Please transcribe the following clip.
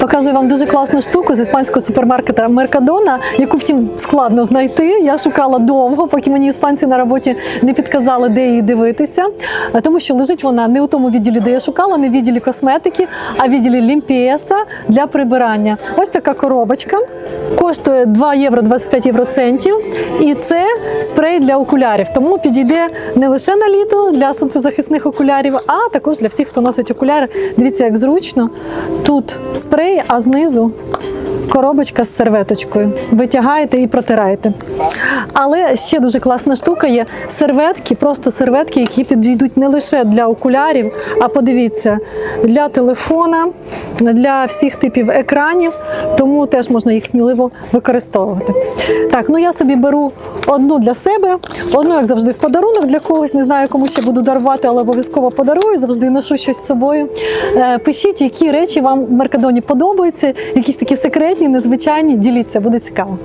Показую вам дуже класну штуку з іспанського супермаркета Меркадона, яку втім складно знайти. Я шукала довго, поки мені іспанці на роботі не підказали, де її дивитися. Тому що лежить вона не у тому відділі, де я шукала, не в відділі косметики, а в відділі лімпієса для прибирання. Ось така коробочка. Коштує 2 євро 25 євроцентів. І це спрей для окулярів. Тому підійде не лише на літо для сонцезахисних окулярів, а також для всіх, хто носить окуляри. Дивіться, як зручно. Тут спрей, а знизу коробочка з серветочкою. Витягаєте і протираєте. Але ще дуже класна штука є серветки, просто серветки, які підійдуть не лише для окулярів, а подивіться, для телефона, для всіх типів екранів, тому теж можна їх сміливо використовувати. Так, ну я собі беру одну для себе, одну, як завжди, в подарунок для когось. Не знаю, кому ще буду дарувати, але обов'язково подарую. Завжди ношу щось з собою. Е, Пишіть, які речі вам в Меркадоні подобаються, якісь такі секретні, незвичайні. Діліться, буде цікаво.